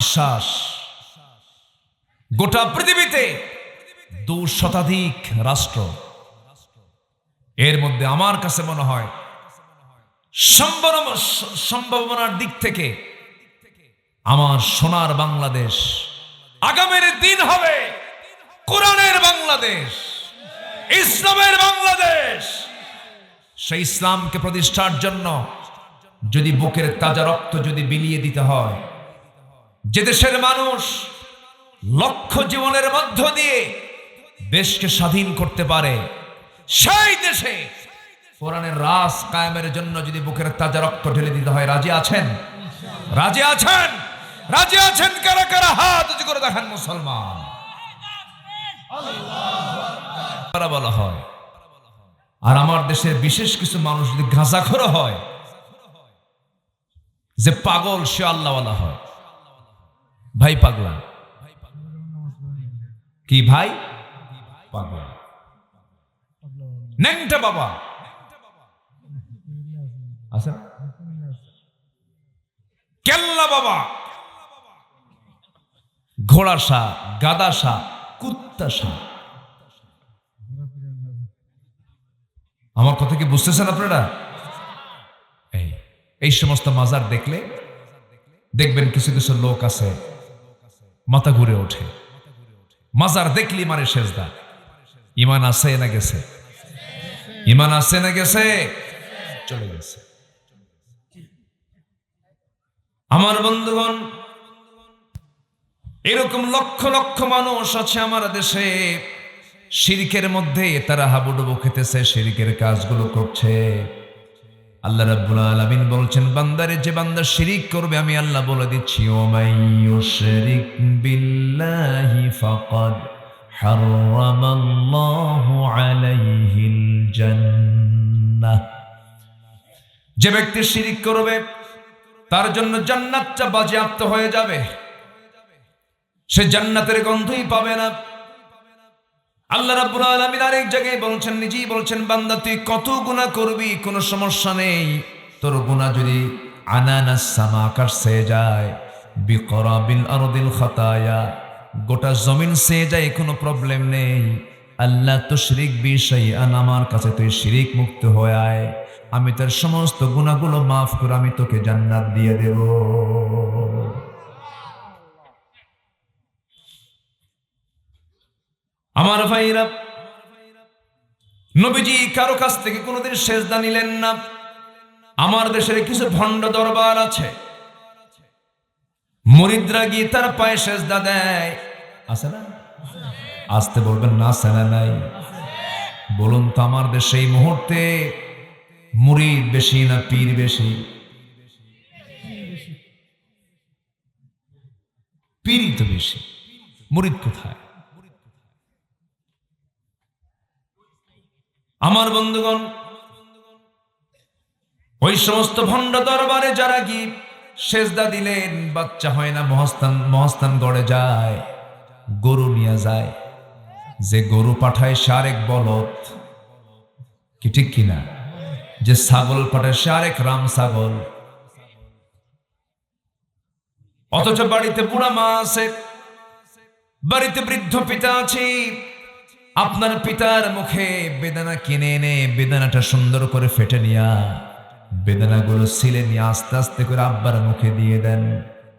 বিশ্বাস। গোটা পৃথিবীতে দু শতাধিক রাষ্ট্র। এর মধ্যে আমার কাছে মনে হয় সম্ভাবনার দিক থেকে আমার সোনার বাংলাদেশ আগামীর দিন হবে কোরআনের বাংলাদেশ, ইসলামের বাংলাদেশ। সেই ইসলামকে প্রতিষ্ঠার জন্য যদি বুকের তাজা রক্ত যদি বিলিয়ে দিতে হয় যে দেশের মানুষ লক্ষ জীবনের মধ্য দিয়ে দেশকে স্বাধীন করতে পারে, সেই দেশে কোরআনের রাস কায়েমের জন্য যদি বুকের তাজা রক্ত ঢেলে দিতে হয়, রাজি আছেন? রাজি আছেন? রাজি আছেন কারা কারা? হাত উঁচু করে দেখান মুসলমান। বলা হয়? আর আমার দেশের বিশেষ কিছু মানুষ যদি গাঁজাখোর হয়, যে পাগল সে আল্লাহওয়ালা হয়। ভাই পাগলা। কি ভাই? পাগলা। বাবা। আছে কেল্লা বাবা। ঘোড়া সা গাদা সা কুত্তা সা আমার কথা কি বুঝতেছেন আপনারা? এই সমস্ত মাজার দেখলে দেখবেন কিছু কিছু লোক আছে মাথা ঘুরে ওঠে। মাজার দেখলি মানে সেজদা। ইমান আছে না গেছে? ইমান আছে না গেছে? চলে গেছে। আমার বন্ধুগণ, এরকম লক্ষ লক্ষ মানুষ আছে আমার দেশে। শিরিকের মধ্যে তারা হাবুডুবু খেতেছে, শিরিকের কাজগুলো করছে। আল্লাহ রাব্বুল আলামিন বলছেন, বান্দারে, যে বান্দা শিরিক করবে, আমি আল্লাহ বলে দিচ্ছি ও মাইয়ুশরিক বিল্লাহি ফাকাদ হারামাল্লাহু আলাইহিল জান্নাহ। যে ব্যক্তি শিরিক করবে, তার জন্য জান্নাতটা বাজেয়াপ্ত হয়ে যাবে। সে জান্নাতের গন্ধই পাবে না। আল্লাহ রাব্বুল আলামিন আরেক জায়গায় বলছেন, নিজেই বলছেন, বান্দা, তুই কত গুনাহ করবি, কোনো সমস্যা নেই। তোর গুনাহ যদি আনানাস সামা আকাশ সে যায়, বিকরাবিল আরদিল খাতায়া, গোটা জমিন সে যায়, কোনো প্রবলেম নেই। আল্লাহ তো শিরিক বিষয় আন আমার কাছে তুই শিরিক মুক্ত হয়ে আয়। আমি তোর সমস্ত গুণাগুলো মাফ করে আমি তোকে জান্নাত দিয়ে দেব। আমার ভাইরা, নবীজি কারও কাছ থেকে কোনোদিন সেজদা নিলেন না। আমার দেশের কিছু ভণ্ড দরবার আছে। মরিদ্রা গিয়ে তার পায়ে সেজদা দেয়। আছে না? আসতে বলবেন না সেনা নাই? বলুন তো আমার দেশে এই মুহূর্তে মুরিদ বেশি না পীর বেশি? পীরই তো বেশি। মুরিদ কোথায়? আমার বন্ধুগণ, ওই সমস্ত ভণ্ড দরবারে যারা কি সেজদা দিলেন, বাচ্চা হয় না মহস্তান মহস্তান গড়ে যায়, গরু নিয়ে যায়। যে গরু পাঠায় সে আরেক বলদ, কি ঠিক কিনা? যে ছাগল পাঠায় সে আরেক রাম ছাগল। অথচ বাড়িতে বুড়া মা আছে, বাড়িতে বৃদ্ধ পিতা আছে আপনার পিতার মুখে বেদানা কিনে এনে বেদানাটা সুন্দর করে ফেটে নিয়া বেদানাগুলো সিলে নিয়ে আস্তে আস্তে করে আব্বার মুখে দিয়ে দেন।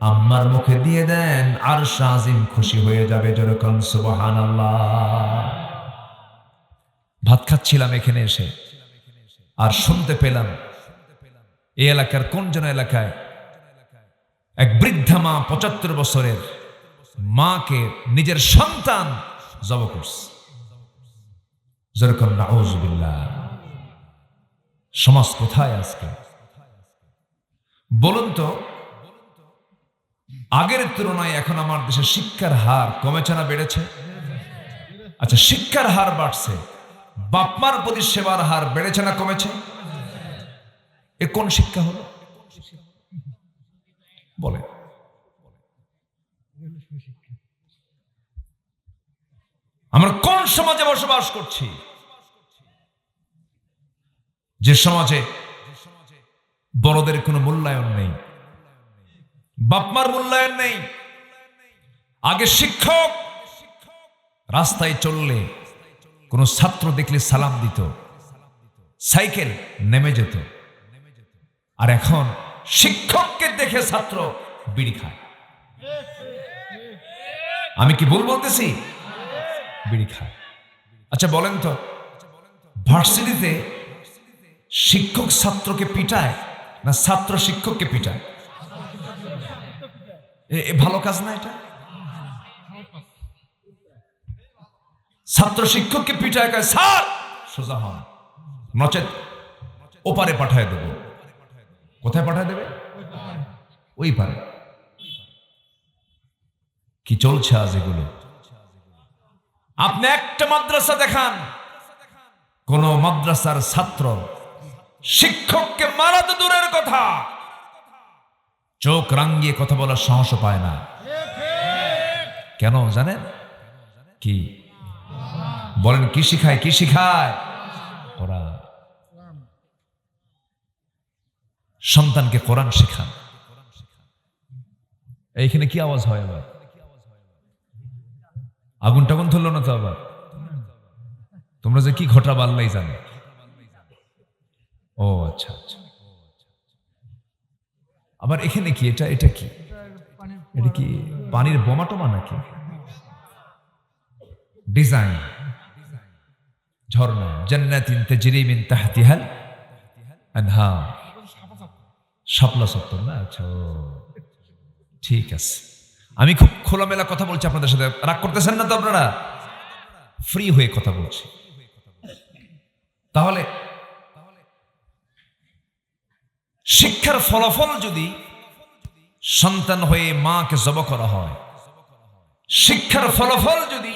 আম্মার মুখে দিয়ে দেন, আর শাহিম খুশি হয়ে যাবে যেরকম সুবহান ভাত খাচ্ছিলাম এখানে এসে, আর শুনতে পেলাম, এই এলাকার কোন যেন এলাকায় এক বৃদ্ধা মা পঁচাত্তর বছরের মাকে নিজের সন্তান জব করছে। যেরকম নাউজুবিল্লাহ সমাজ কোথায় আজকে? বলুন তো, আগের তুলনায় এখন আমার দেশে শিক্ষার হার কমেছে না বেড়েছে? আচ্ছা শিক্ষার হার বাড়ছে, বাপমার প্রতি সেবার হার বেড়েছে না কমেছে? এ কোন শিক্ষা হলো? বলে আমরা কোন সমাজে বসবাস করছি? যে সমাজে বড়দের কোনো মূল্যায়ন নেই, বাপমার মূল্যায়ন নেই, আগে শিক্ষক, রাস্তায় চললে কোনো ছাত্র দেখলে সালাম দিত, সাইকেল নেমে যেত, আর এখন শিক্ষককে দেখে ছাত্র বিড়ি খায়। আমি কি ভুল বলতেছি? বিড়ি খায়। আচ্ছা বলেন তো, ভার্সিটিতে শিক্ষক ছাত্রকে পিটায় না ছাত্র শিক্ষককে পিটায়? ভালো কাজ না এটা? ছাত্র শিক্ষককে পিটায় কয়, স্যার! সোজা হন। নচেত ওপারে পাঠায় দেব। কোথায় পাঠায় দেবে? ওই পারে। কি চলছে আজ এগুলো? আপনি একটা মাদ্রাসা দেখান। কোন মাদ্রাসার ছাত্র শিক্ষককে মারা তো দূরের কথা। চোখ রাঙ্গিয়ে কথা বলার সাহস পায় না। কেন জানেন? কি? বলেন, কি শিখায় কি শিখায়? ওরা সন্তানকে কোরআন শেখান। এইখানে কি আওয়াজ হয় আবার? আগুন টাগুন ধরলো না তো আবার? তোমরা যে কি ঘটা বাল্লাই জানো। ও আচ্ছা আচ্ছা। আবার এখানে কি? এটা এটা কি? এটা কি পানির বোমা টোমা নাকি? ডিজাইন ঝর্ণা। জান্নাতিন তাজরি মিন তাহতিহাল আনহার। শাপলা সত্তর না? আচ্ছা ঠিক আছে। আমি খুব খোলামেলা কথা বলছি আপনাদের সাথে। রাগ করতেছেন না তো আপনারা? ফ্রি হয়ে কথা বলছি। তাহলে, শিক্ষার ফলাফল যদি সন্তান হয়ে মাকে জব করা হয়, শিক্ষার ফলাফল যদি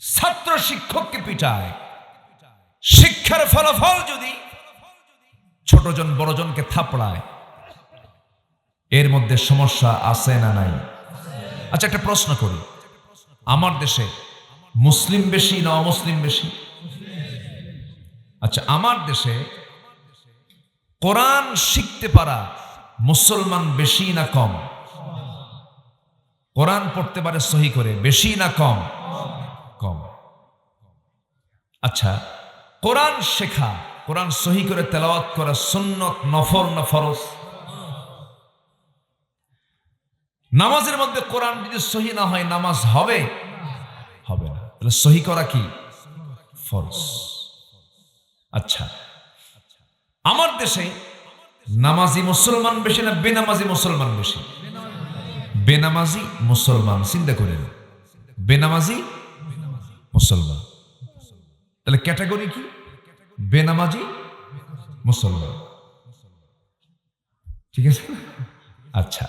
ছাত্র শিক্ষককে পিটায়, শিক্ষার ফলাফল যদি ছোটজন বড়জনকে থাপড়ায় এর মধ্যে সমস্যা আছে না নাই? আচ্ছা একটা প্রশ্ন করি। আমার দেশে মুসলিম বেশি না অমুসলিম বেশি? আচ্ছা আমার দেশে কোরআন শিখতে পারা মুসলমান বেশি না কম? কোরআন পড়তে পারে সহি করে, বেশি না কম? কম। আচ্ছা কোরআন শেখা, কোরআন সহি করে তেলাওয়াত করা সুন্নত নফর না ফরজ? নামাজের মধ্যে কোরআন যদি সহি না হয়, নামাজ হবে? হবে না। তাহলে সহি করা কি? ফরজ। আচ্ছা। আমার দেশে নামাজি মুসলমান বেশি না বেনামাজি মুসলমান বেশি? বেনামাজি মুসলমান, চিন্তা করেন। বেনামাজি মুসলমান। তাহলে ক্যাটাগরি কি? বেনামাজি মুসলমান। ঠিক আছে? আচ্ছা।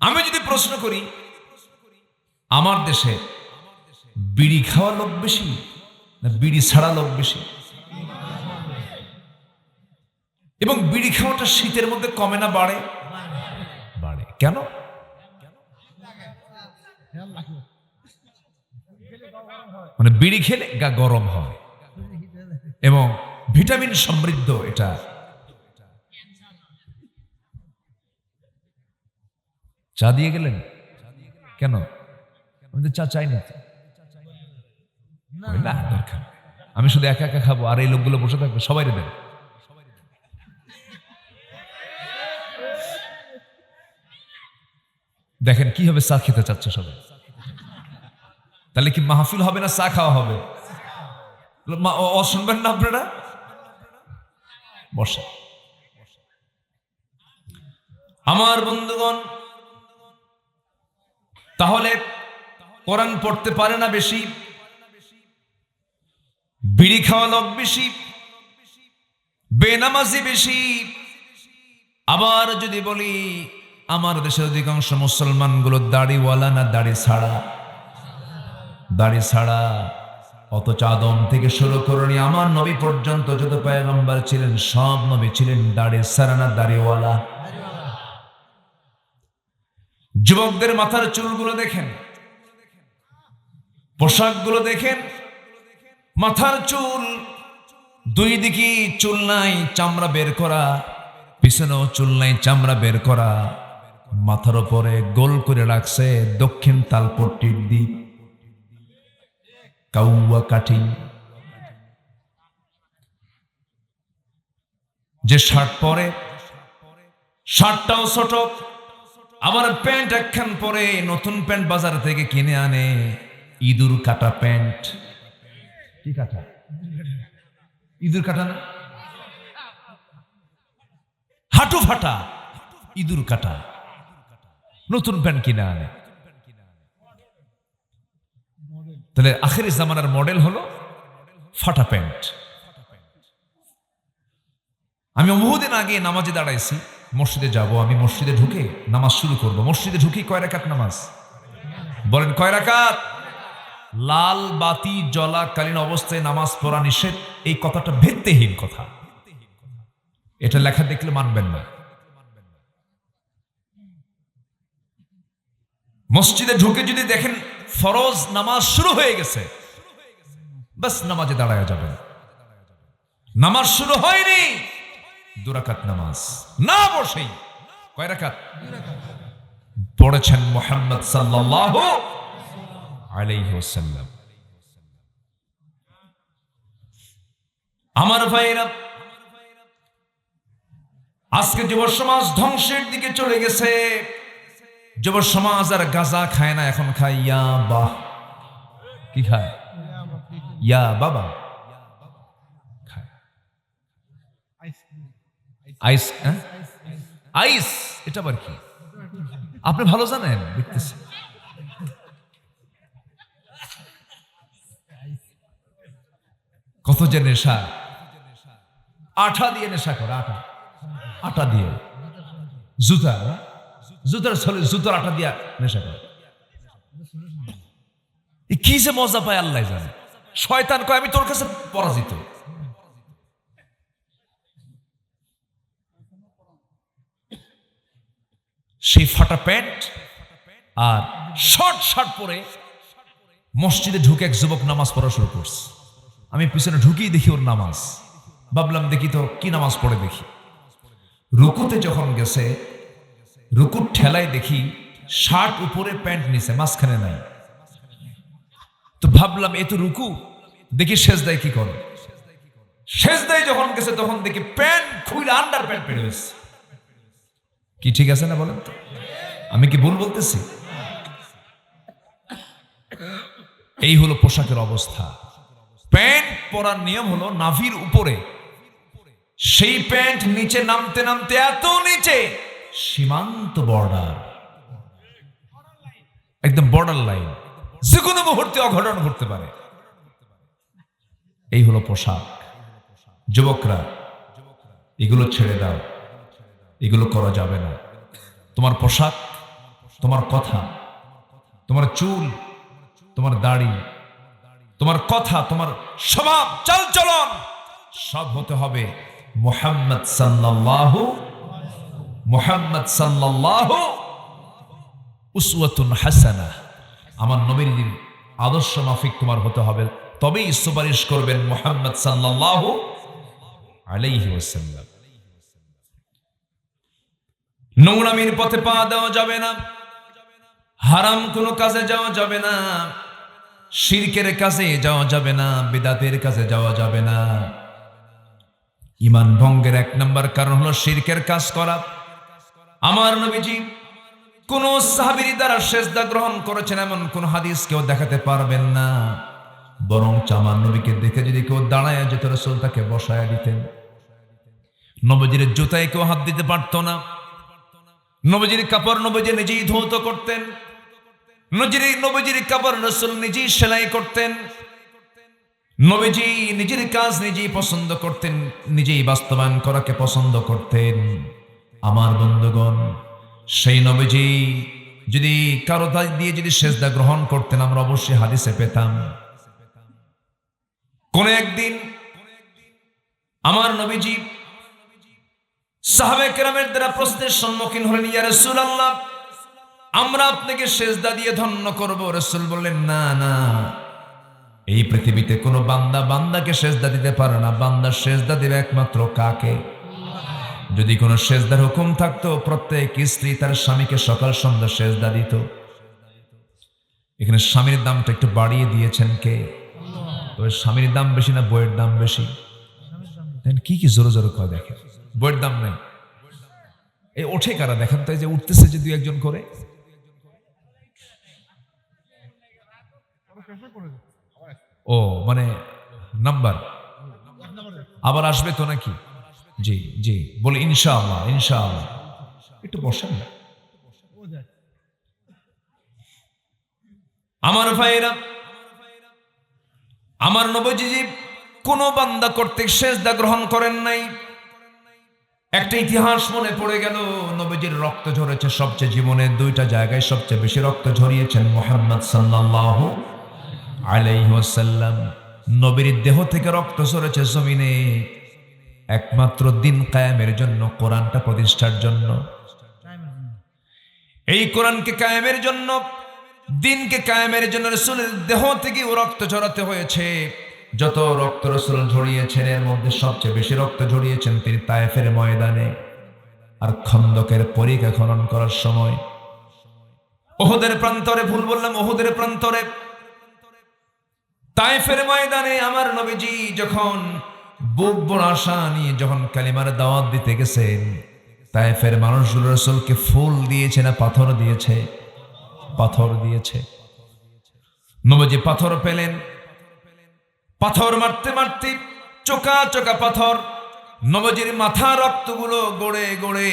আমি যদি প্রশ্ন করি, আমার দেশে বিড়ি খাওয়া লোক বেশি না বিড়ি ছাড়া লোক বেশি? এবং বিড়ি খাওয়াটা শীতের মধ্যে কমে না, বাড়ে? বাড়ে। কেন? মানে বিড়ি খেলে গা গরম হয়। এবং ভিটামিন সমৃদ্ধ এটা চা দিয়ে গেলেন? কেন? আমি তো চা চাই না। দরকার আমি শুধু একা একা খাব, আর এই লোকগুলো বসে থাকবে সবাই দেবে দেখেন, কি হবে চা খেতে চাচ্ছে সবাই? তাহলে কি মাহফিল হবে না চা খাওয়া হবে? শুনবেন না আপনারা? বসে আমার বন্ধুগণ তাহলে কোরআন পড়তে পারে না বেশি, বিড়ি খাওয়া লোক বেশি, বেনামাজি বেশি। আবার যদি বলি, আমার দেশের অধিকাংশ মুসলমানগুলো দাড়িওয়ালা না দাড়ি ছাড়া? দাড়ি ছাড়া। অথচ আদম থেকে শুরু করনি আমার নবী পর্যন্ত যত পয়গম্বর ছিলেন, সব নবী ছিলেন দাড়ি ছাড়া না দাড়িওয়ালা। যুবকদের মাথার চুলগুলো দেখেন। পোশাকগুলো দেখেন। মাথার চুল, দুই দিকে চুল নাই, চামড়া বের করা। পিছনেও চুল নাই, চামড়া বের করা। মাথার ওপরে গোল করে রাখছে দক্ষিণ তালপট্টির দ্বীপ কাউয়া কাঠি। যে শার্ট পরে, শার্টটাও ছোট। আবার প্যান্ট একখান পরে নতুন প্যান্ট বাজার থেকে কিনে আনে। ইঁদুর কাটা প্যান্ট। কি কাটা? ইঁদুর কাটা না? হাঁটু ফাটা। ইঁদুর কাটা। নতুন প্যান্ট কিনে আনে। তাহলে আখেরি জামানার মডেল হলো ফাটা প্যান্ট। আমি বহুদিন আগে নামাজে দাঁড়াইছি। মসজিদে যাব, আমি মসজিদে ঢুকে নামাজ শুরু করব। মসজিদে ঢুকি কয় রাকাত নামাজ? বলেন কয় রাকাত? লাল বাতি জ্বলাকালীন অবস্থায় নামাজ পড়া নিষেধ, এই কথাটা ভিত্তিহীন কথা। এটা লেখা দেখলে মানবেন না। মসজিদে ঢুকে যদি দেখেন ফরজ নামাজ শুরু হয়ে গেছে, বাস নামাজে দাঁড়ায় যাবেন। নামাজ শুরু হয়নি। দুরাকাত নামাজ। না বসেই কয় রাকাত? পড়েছেন মোহাম্মদ সাল্লাল্লাহু আলাইহি ওয়াসাল্লাম। আমার ভাইরা আজকে যুব সমাজ ধ্বংসের দিকে চলে গেছে। যুব সমাজ আর গাজা খায় না, এখন খায় ইয়া বাহ কি খায়? ইয়া বাবা খায় আইস হ্যাঁ? আইস, এটা আবার কি? আপনি ভালো জানেন, দেখতেছি। কত যে নেশা। আঠা দিয়ে নেশা করে, আঠা। আটা দিয়ে। জুতা না? জুতার ছলে জুতার আটা দিয়ে নেশা করে। কি যে মজা পায়, আল্লাহ জানে। শয়তান কয়, আমি তোর কাছে পরাজিত। সেই ফাটা প্যান্ট আর শর্ট শার্ট পরে মসজিদে ঢুকে এক যুবক নামাজ পড়া শুরু করছে। আমি পিছনে ঢুকেই দেখি ওর নামাজ। ভাবলাম, দেখি তো, কি নামাজ পড়ে দেখি? রুকুতে যখন গেছে, রুকুর ঠেলায় দেখি শার্ট উপরে, প্যান্ট নিচে, মাঝখানে নাই। তো ভাবলাম, এ তো রুকু, দেখি শেষ দেয় কি করে? শেষ দেয় যখন গেছে, তখন দেখি প্যান্ট খুলে আন্ডার প্যান্ট পেরে গেছে কি ঠিক আছে না বলেন তো? আমি কি ভুল বলতেছি? এই হলো পোশাকের অবস্থা। প্যান্ট পরার নিয়ম হলো নাভির উপরে। সেই প্যান্ট নিচে নামতে নামতে এত নিচে, সীমান্ত বর্ডার একদম বর্ডার লাইন যে কোনো মুহূর্তে অঘটন ঘটতে পারে। এই হলো পোশাক। যুবকরা, এগুলো ছেড়ে দাও। এগুলো করা যাবে না। তোমার পোশাক, তোমার কথা, তোমার চুল, তোমার দাড়ি, তোমার কথা, তোমার স্বভাব, চালচলন সব হতে হবে মোহাম্মদ সাল্লাল্লাহু মোহাম্মদ সাল্লাল্লাহু উসওয়াতুন হাসানা। আমার নবীর আদর্শ মাফিক তোমার হতে হবে। তবেই সুপারিশ করবেন মোহাম্মদ সাল্লাল্লাহু আলাইহি ওয়াসাল্লাম। নোংরামির পথে পা দেওয়া যাবে না। হারাম কোনো কাজে যাওয়া যাবে না। শিরকের কাছে যাওয়া যাবে না। বিদাতের কাছে যাওয়া যাবে না। ইমান ভঙ্গের এক নম্বর কারণ হলো শিরকের কাজ করা। আমার নবীজি কোন সাহাবির দ্বারা সেজদা গ্রহণ করেছেন এমন কোন হাদিস কেউ দেখাতে পারবেন না। বরং আমার নবীকে দেখে যদি কেউ দাঁড়ায় যেত রসুল তাকে বসায় দিতেন। নবজির জুতায় কেউ হাত দিতে পারতো না। নবজির কাপড় নবজি নিজেই ধৌত করতেন। নজির নবজির কাপড় রসুল নিজেই সেলাই করতেন। নবীজি নিজের কাজ নিজেই পছন্দ করতেন, নিজেই বাস্তবায়ন করাকে পছন্দ করতেন। আমার বন্ধুগণ, সেই নবীজি যদি কারও দায় দিয়ে যদি সেজদা গ্রহণ করতেন, আমরা অবশ্যই হাদিসে পেতাম। কোন একদিন আমার নবীজি সাহাবে কেরামের দ্বারা প্রশ্নের সম্মুখীন হলেন, ইয়া রাসূলুল্লাহ, আমরা আপনাকে সেজদা দিয়ে ধন্য করব। রসুল বললেন, না না। এই পৃথিবীতে কোনো বান্দা বান্দাকে সেজদা দিতে পারে না। বান্দা সেজদা দিবে একমাত্র কাকে? যদি কোনো সেজদার হুকুম থাকতো, প্রত্যেক স্ত্রী তার স্বামীকে সকাল সন্ধ্যা সেজদা দিত। এখানে স্বামীর দামটা একটু বাড়িয়ে দিয়েছেন কে? তবে স্বামীর দাম বেশি না, বইয়ের দাম বেশি? কি কি জোরে জোরে কয় দেখেন। বইয়ের দাম নাই। এই ওঠে কারা? দেখেন তাই যে উঠতেছে যে দুই একজন করে। ও মানে নাম্বার। আবার আসবে তো নাকি? জি জি। বলে ইনশাআল্লাহ ইনশাআল্লাহ। একটু বসেন না। আমার ভাইরা আমার নবজি কোন বান্দা কর্তৃক সেজদা গ্রহণ করেন নাই। একটা ইতিহাস মনে পড়ে গেল, নবীজির রক্ত ঝরেছে সবচেয়ে জীবনের দুইটা জায়গায় সবচেয়ে বেশি রক্ত ঝরিয়েছেন মোহাম্মদ সাল্লাল্লাহু আলাইহি ওয়াসাল্লাম। নবীর দেহ থেকে রক্ত ঝরেছে জমিনে। একমাত্র দিন কায়েমের জন্য, কোরআনটা প্রতিষ্ঠার জন্য। এই কোরআনকে কায়েমের জন্য, দিনকে কায়েমের জন্য রসুলের দেহ থেকে রক্ত ঝরাতে হয়েছে। যত রক্ত রসুল ঝরিয়েছেন, এর মধ্যে সবচেয়ে বেশি রক্ত ঝরিয়েছেন তিনি তায়েফের ময়দানে। আর খন্দকের পরীক্ষা খনন করার সময়। ওহুদের প্রান্তরে, ভুল বললাম, ওহুদের প্রান্তরে। তাইফের ময়দানে আমার নবীজি যখন বুক আশা নিয়ে যখন কালিমার দাওয়াত দিতে গেছেন তাইফের মানুষগুলো রসুলকে ফুল দিয়েছে না পাথর দিয়েছে? পাথর দিয়েছে। নবজি পাথর পেলেন। পাথর মারতে মারতে চোকা চোকা পাথর, নবজির মাথা রক্তগুলো গড়ে গড়ে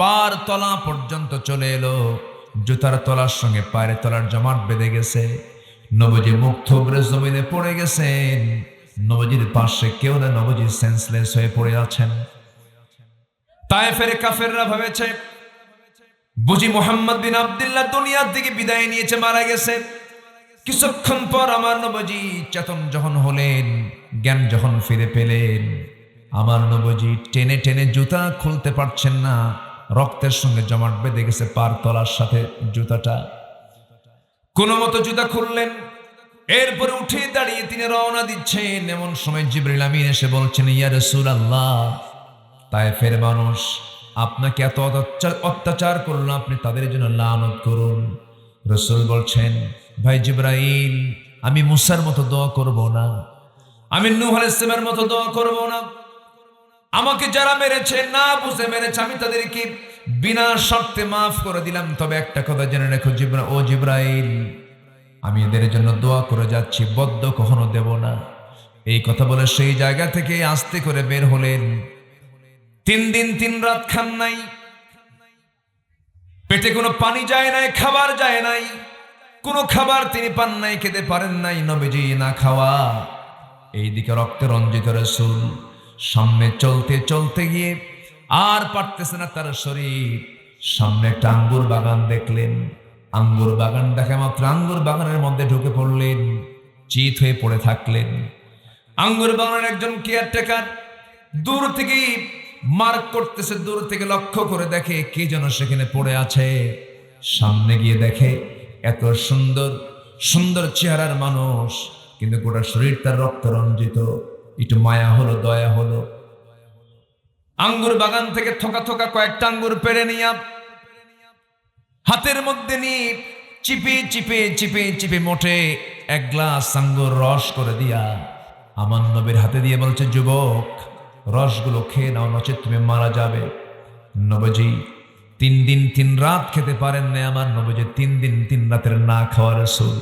পার তলা পর্যন্ত চলে এলো। জুতার তলার সঙ্গে পায়ের তলার জমাট বেঁধে গেছে। নবজি মুখ জমিনে পড়ে গেছেন। নবজির পাশে কেউ না, নবজি সেন্সলেস হয়ে পড়ে আছেন। তাই ফেরে কাফেররা ভেবেছে, বুঝি মোহাম্মদ বিন আবদুল্লাহ দুনিয়ার দিকে বিদায় নিয়েছে, মারা গেছে। কিছুক্ষণ পর আমার নবজি চেতন যখন হলেন, জ্ঞান যখন ফিরে পেলেন, আমার নবজি টেনে টেনে জুতা খুলতে পারছেন না। রক্তের সঙ্গে জমাট বেঁধে গেছে পার তলার সাথে জুতাটা। কোনো মতো জুতা খুললেন। এরপরে উঠে দাঁড়িয়ে তিনি রওনা দিচ্ছেন। এমন সময় জিবরিল আমিন এসে বলছেন, ইয়া রসুল আল্লাহ তাই ফের মানুষ, আপনাকে এত অত্যাচার- অত্যাচার করল, আপনি তাদের জন্য লানত করুন। রসুল বলছেন ভাই জিব্রাইল, আমি মুসার মতো দোয়া করব না। আমি নূহ আলাইহিসসালামের মতো দোয়া করব না। আমাকে যারা মেরেছে, না বুঝে মেরেছে, আমি তাদেরকে বিনা শর্তে মাফ করে দিলাম। তবে একটা কথা জেনে রেখো জিব্রা, ও জিব্রাইল, আমি এদের জন্য দোয়া করে যাচ্ছি, বদ্ধ কখনো দেব না। এই কথা বলে সেই জায়গা থেকে আস্তে করে বের হলেন। তিন দিন তিন রাত খান নাই। পেটে কোনো পানি যায় নাই, খাবার যায় নাই। কোনো খাবার তিনি পান নাই, খেতে পারেন নাই, নবীজি না খাওয়া। এইদিকে রক্তে রঞ্জিত রসুল সামনে চলতে চলতে গিয়ে আর পারতেছে না তার শরীর। সামনে একটা আঙ্গুর বাগান দেখলেন। আঙ্গুর বাগান দেখা মাত্র আঙ্গুর বাগানের মধ্যে ঢুকে পড়লেন, চিত হয়ে পড়ে থাকলেন। আঙ্গুর বাগানের একজন কেয়ারটেকার দূর থেকে মার্ক করতেছে, দূর থেকে লক্ষ্য করে দেখে কে যেন সেখানে পড়ে আছে। সামনে গিয়ে দেখে এত সুন্দর সুন্দর চেহারার মানুষ, কিন্তু গোটা শরীর তার রক্ত রঞ্জিত। একটু মায়া হলো, দয়া হলো। আঙ্গুর বাগান থেকে থোকা থোকা কয়েকটা আঙ্গুর পেরে নিয়ে হাতের মধ্যে নিয়ে চিপে চিপে চিপে চিপে মোটে এক গ্লাস আঙ্গুর রস করে দিয়া আমার নবীর হাতে দিয়ে বলছে, যুবক, রসগুলো খেয়ে নাও, নচেত তুমি মারা যাবে। নবজি তিন দিন, তিন রাত খেতে পারেন না আমার নবজি। তিন দিন, তিন রাতের না খাওয়ার সুল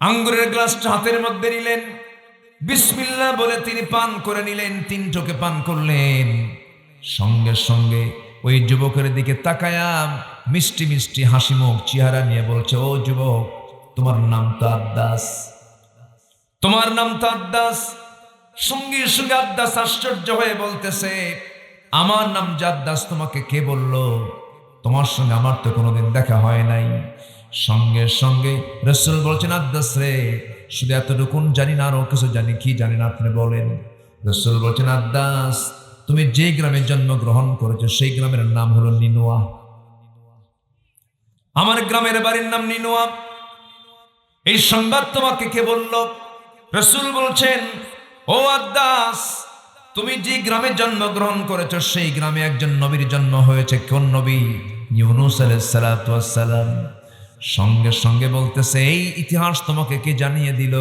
আঙ্গুরের গ্লাসটা হাতের মধ্যে নিলেন। বিসমিল্লাহ বলে তিনি পান করে নিলেন, তিন টোকে পান করলেন। সঙ্গে সঙ্গে ওই যুবকের দিকে তাকায়া মিষ্টি মিষ্টি হাসি মুখ, চেহারা নিয়ে বলছে, ও যুবক, তোমার নাম তো আব্দাস তোমার নাম তো আব্দাস সঙ্গে সঙ্গে আব্দাস আশ্চর্য হয়ে বলতেছে আমার নাম জাদ্দাস, তোমাকে কে বলল? তোমার সঙ্গে আমার তো কোনোদিন দেখা হয় নাই। সঙ্গে সঙ্গে রসুল বলছেন আদাস রে, শুধু এতটুকুন জানি না, আরও কিছু জানি, কি জানি না আপনি বলেন। রসুল বলছেন আব্দাস তুমি যে গ্রামে জন্মগ্রহণ করেছ, সেই গ্রামের নাম হলো নিনুয়া। আমার গ্রামের বাড়ির নাম নিনুয়া। এই সংবাদ তোমাকে কে বলল? রসুল বলছেন, ও আদাস তুমি যে গ্রামে জন্মগ্রহণ করেছ, সেই গ্রামে একজন নবীর জন্ম হয়েছে। কোন নবী? ইউনুস আলাইসালাম সঙ্গে সঙ্গে বলতেছে, এই ইতিহাস তোমাকে কে জানিয়ে দিল?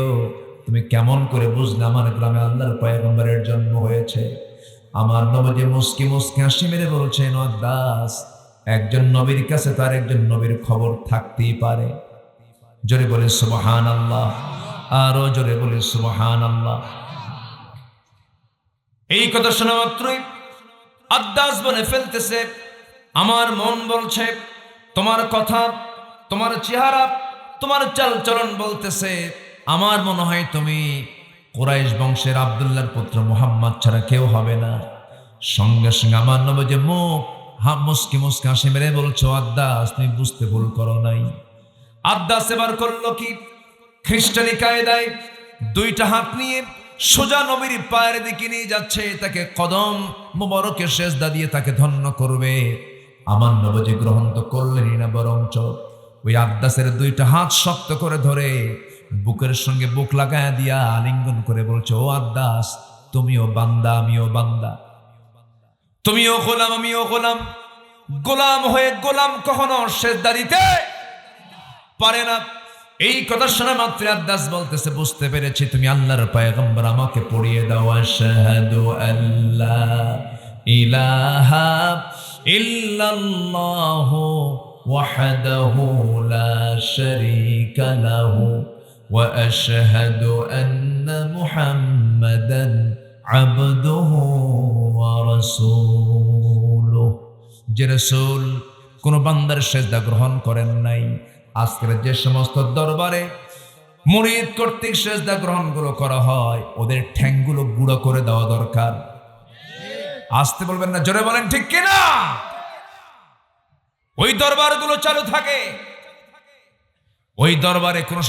তুমি কেমন করে বুঝলে আমার গ্রামে আল্লাহর পয়গম্বরের জন্ম হয়েছে? আমার নবী মুসকি মুসকি হাসি মেরে বলছেন দাস একজন নবীর কাছে তার একজন নবীর খবর থাকতেই পারে। জোরে বলে সুবহান আল্লাহ আরও জোরে বলে সুবহান আল্লাহ এই কথা শোনা মাত্রই আদাস বনে ফেলতেছে। আমার মন বলছে, তোমার কথা, তোমার চেহারা, তোমার চাল চলন বলতেছে। আমার মনে হয় তুমি কোরাইশ বংশের আবদুল্লার পুত্র মোহাম্মদ ছাড়া কেউ হবে না। সঙ্গে সঙ্গে আমার নবে যে মুখ হা মুসকি মুসকি হাসি মেরে বলছো আদাস তুমি বুঝতে ভুল করো নাই। আদাস এবার করল কি? খ্রিস্টানি কায়দায় দুইটা হাত নিয়ে সোজা নবীর পায়ের দিকে নিয়ে যাচ্ছে, তাকে কদম মুবারকের শেষদা দিয়ে তাকে ধন্য করবে। আমার নবজি গ্রহণ তো করলেনই না বরঞ্চ। ওই আব্দাসের দুইটা হাত শক্ত করে ধরে বুকের সঙ্গে বুক লাগায়া দিয়া আলিঙ্গন করে বলছো, ও আব্দাস, তুমিও বান্দা, আমিও বান্দা। তুমিও গোলাম, আমিও গোলাম। গোলাম হয়ে গোলাম কখনো শেষদা দিতে পারে না। এই কথা শোনা মাত্র আদাস বলতেছে, বুঝতে পেরেছি, তুমি আল্লাহর পয়গম্বর, আমাকে পড়িয়ে দাও, আশহাদু আল্লাহ ইলাহা ইল্লাল্লাহ ওয়াহদাহু লা শারীকা লাহু ওয়া আশহাদু আন্না মুহাম্মাদান আবদুহু ওয়া রাসূলুহু। যে রাসূল কোন বান্দার সেজদা গ্রহণ করেন নাই আজকের যে সমস্ত দরবারে মুরিদ কর্তৃক সেজদা গ্রহণগুলো করা হয়, ওদের ঠ্যাংগুলো গুঁড়ো করে দেওয়া দরকার। আসতে বলবেন না, জোরে বলেন, ঠিক কিনা? ওই দরবারগুলো চালু থাকে। ওই দরবারে কোনো